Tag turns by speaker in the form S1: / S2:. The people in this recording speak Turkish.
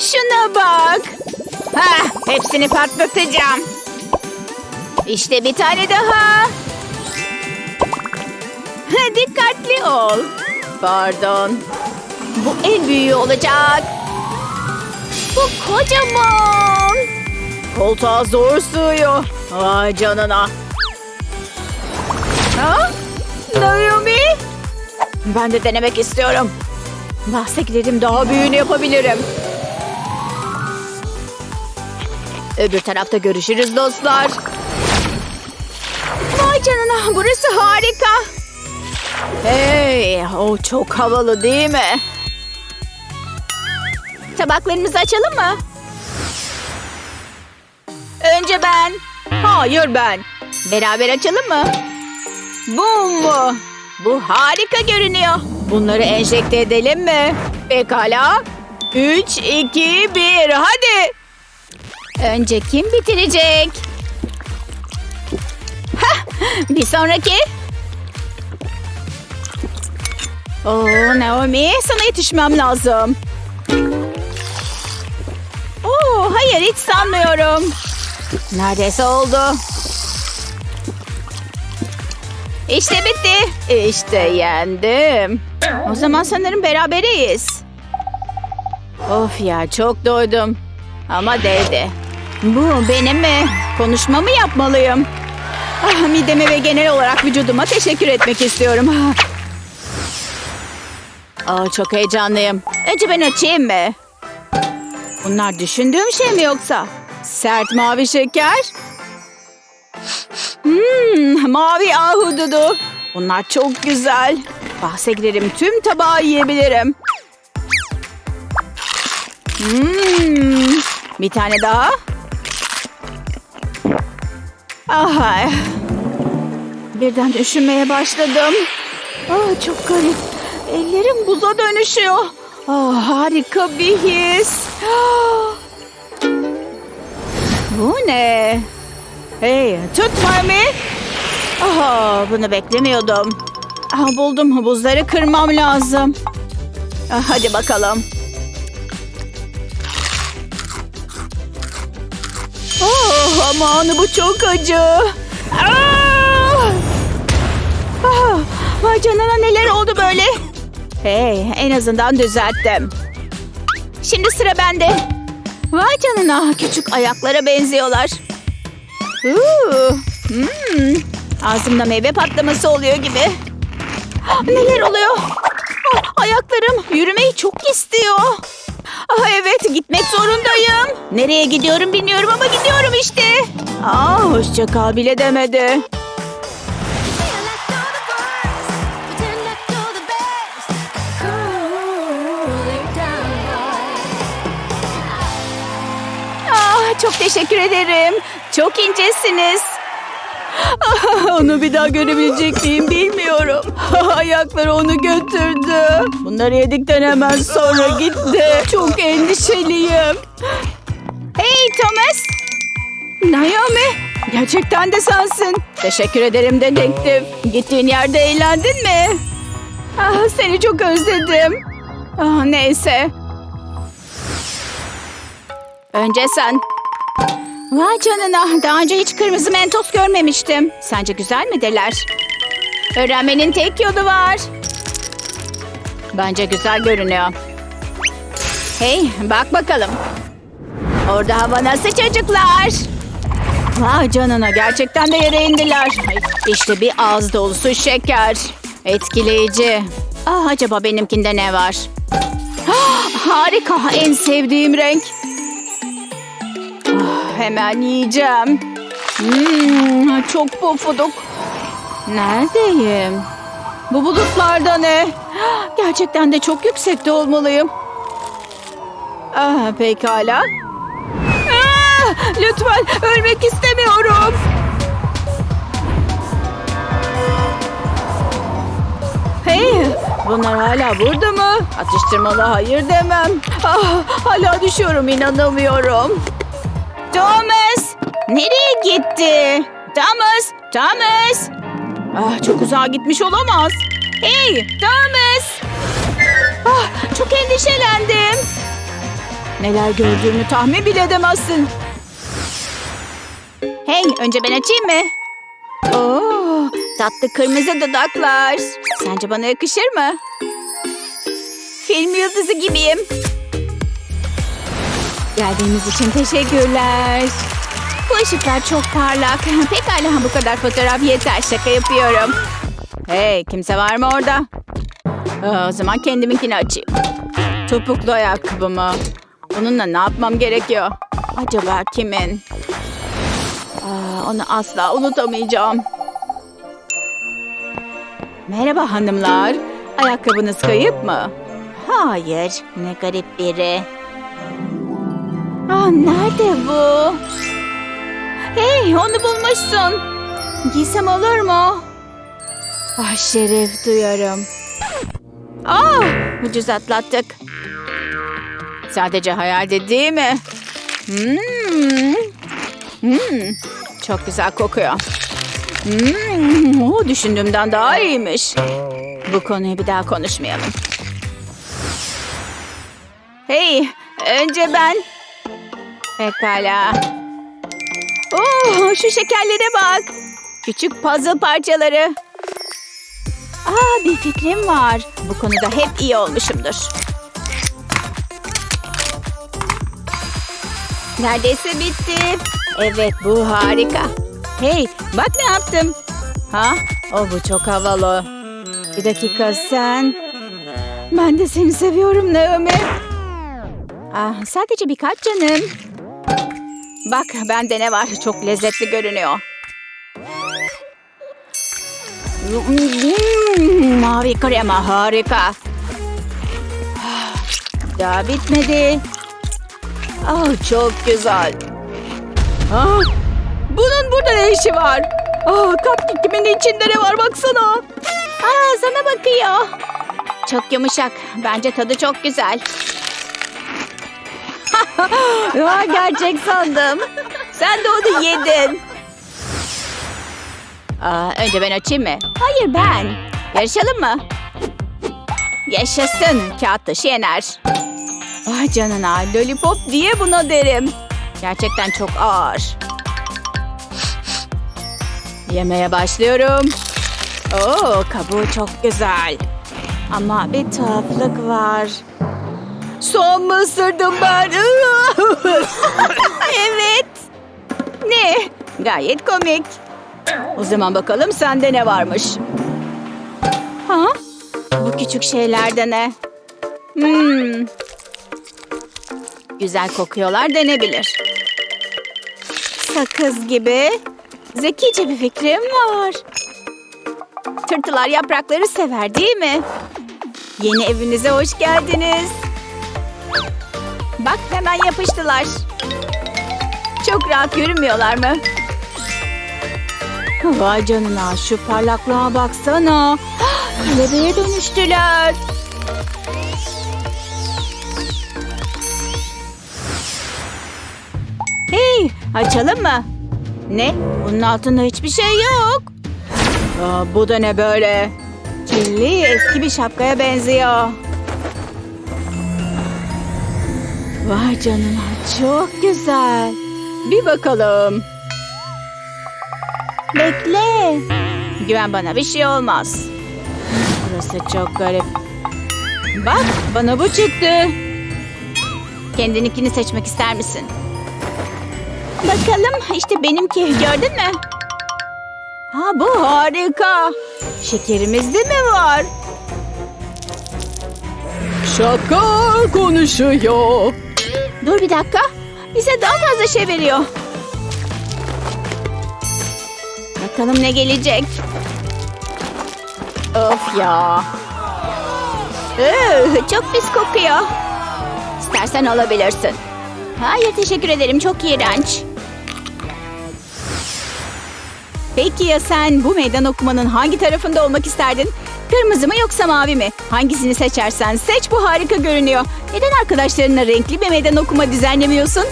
S1: Şuna bak. Ha, hepsini patlatacağım. İşte bir tane daha. Ha, Dikkatli ol. Pardon. Bu en büyüğü olacak. Bu kocaman. Koltuğa zor sığıyor. Vay canına. Ha? Naomi? Ben de denemek istiyorum. Bahse giderim daha büyüğünü yapabilirim. Öbür tarafta görüşürüz dostlar. Vay canına burası harika. Hey o çok havalı değil mi? Tabaklarımızı açalım mı? Önce ben. Hayır ben. Beraber açalım mı? Bu mu? Bu harika görünüyor. Bunları enjekte edelim mi? Pekala. 3, 2, 1 hadi. Önce kim bitirecek? Hah, bir sonraki. Oo Naomi sana yetişmem lazım. Oo hayır hiç sanmıyorum. Neredeyse oldu. İşte bitti. İşte yendim. O zaman sanırım beraberiz. Of ya çok doydum. Ama değdi. Bu benim mi? Konuşmamı yapmalıyım. Ah, mideme ve genel olarak vücuduma teşekkür etmek istiyorum. Ah. Aa, çok heyecanlıyım. Önce ben açayım mı? Bunlar düşündüğüm şey mi yoksa? Sert mavi şeker. Hmm, mavi ahududu. Bunlar çok güzel. Bahse girerim tüm tabağı yiyebilirim. Hmm, bir tane daha. Aha. Birden düşünmeye başladım. Ah, çok garip. Ellerim buza dönüşüyor. Ah, harika bir his. Ah. Bu ne? Hey, tut Marmy. Aha, bunu beklemiyordum. Aha, buldum. Buzları kırmam lazım. Ah, hadi bakalım. Oh, aman bu çok acı. Ah! Ah, vay canına neler oldu böyle? Hey, en azından düzelttim. Şimdi sıra bende. Vay canına, küçük ayaklara benziyorlar. Uuu, hmm, ağzımda meyve patlaması oluyor gibi. Ah, Neler oluyor? Ah, ayaklarım yürümeyi çok istiyor. Ah evet gitmek zorundayım. Nereye gidiyorum bilmiyorum ama gidiyorum işte. Aa hoşça kal bile demedi. Ah çok teşekkür ederim. Çok incesiniz. Onu bir daha görebilecek miyim bilmiyorum. Ayakları onu götürdü. Bunları yedikten hemen sonra gitti. Çok endişeliyim. Hey Thomas. Naomi. Gerçekten de sensin. Teşekkür ederim dedektif. Gittiğin yerde eğlendin mi? Ah, seni çok özledim. Ah, neyse. Önce sen. Vay canına. Daha önce hiç kırmızı mentos görmemiştim. Sence güzel midirler? Öğrenmenin tek yolu var. Bence güzel görünüyor. Hey bak bakalım. Orada hava nasıl çocuklar? Vay canına gerçekten de yere indiler. İşte bir ağız dolusu şeker. Etkileyici. Ah, acaba benimkinde ne var? Ah, harika en sevdiğim renk. Ah, hemen yiyeceğim. Hmm, çok pofuduk. Neredeyim? Bu bulutlarda ne? Gerçekten de çok yüksekte olmalıyım. Ah, pekala. Ah, lütfen ölmek istemiyorum. Hey, bunlar hala burada mı? Atıştırmalı hayır demem. Ah, hala düşüyorum inanamıyorum. Thomas, nereye gitti? Thomas, Thomas. Ah, çok uzağa gitmiş olamaz. Hey, Thomas. Ah, çok endişelendim. Neler gördüğümü tahmin bile edemezsin. Hey, önce ben açayım mı? Oo, tatlı kırmızı dudaklar. Sence bana yakışır mı? Film yıldızı gibiyim. Geldiğiniz için teşekkürler. Bu ışıklar çok parlak. Pekala bu kadar fotoğraf yeter. Şaka yapıyorum. Hey kimse var mı orada? Aa, o zaman kendiminkini açayım. Topuklu ayakkabımı. Onunla ne yapmam gerekiyor? Acaba kimin? Aa, onu asla unutamayacağım. Merhaba hanımlar. Ayakkabınız kayıp mı? Hayır. Ne garip biri. Ah nerede bu? Hey onu bulmuşsun. Giysem olur mu? Ah şeref duyarım. Ah ucuz atlattık. Sadece hayalde değil mi? Hmm. Hmm. Çok güzel kokuyor. Hmm. o düşündüğümden daha iyiymiş. Bu konuyu bir daha konuşmayalım. Hey, önce ben. Pekala. Oo, şu şekerlere bak. Küçük puzzle parçaları. Aa, bir fikrim var. Bu konuda hep iyi olmuşumdur. Neredeyse bitti. Evet, bu harika. Hey, bak ne yaptım. Ha? O bu çok havalı. Bir dakika sen. Ben de seni seviyorum Naomi. Ah, sadece birkaç canım. Bak bende ne var? Çok lezzetli görünüyor. Mm, Mavi krema harika. Daha bitmedi. Ah, çok güzel. Ah, bunun burada ne işi var? Ah, cupcake'imin içinde ne var baksana. Aa, sana bakıyor. Çok yumuşak. Bence tadı çok güzel. Aa, gerçek sandım. Sen de onu yedin. Aa, önce ben açayım mı? Hayır ben. Yarışalım mı? Yaşasın. Kağıt taşı yener. Vay canına lollipop diye buna derim. Gerçekten çok ağır. Yemeye başlıyorum. Oo, kabuğu çok güzel. Ama bir tuhaflık var. Son mu ısırdım ben? evet. Ne? Gayet komik. O zaman bakalım sende ne varmış? Ha? Bu küçük şeylerde ne? Hmm. Güzel kokuyorlar denebilir. Sakız gibi. Zekice bir fikrim var. Tırtılar yaprakları sever değil mi? Yeni evinize hoş geldiniz. Bak hemen yapıştılar. Çok rahat yürümüyorlar mı? Vay canına şu parlaklığa baksana. Kelebeğe dönüştüler. Hey açalım mı? Ne? Bunun altında hiçbir şey yok. Aa, bu da ne böyle? Kirli eski bir şapkaya benziyor. Vay canına çok güzel. Bir bakalım. Bekle. Güven bana bir şey olmaz. Burası çok garip. Bak bana bu çıktı. Kendininkini seçmek ister misin? Bakalım işte benimki gördün mü? Ha bu harika. Şekerimiz de mi var? Şaka konuşuyor. Dur bir dakika. Bize daha fazla şey veriyor. Bakalım ne gelecek. Of ya. Iı, çok pis kokuyor. İstersen alabilirsin. Hayır teşekkür ederim çok iğrenç. Peki ya sen bu meydan okumanın hangi tarafında olmak isterdin? Kırmızı mı yoksa mavi mi? Hangisini seçersen seç bu harika görünüyor. Neden arkadaşlarına renkli bir meydan okuma düzenlemiyorsun?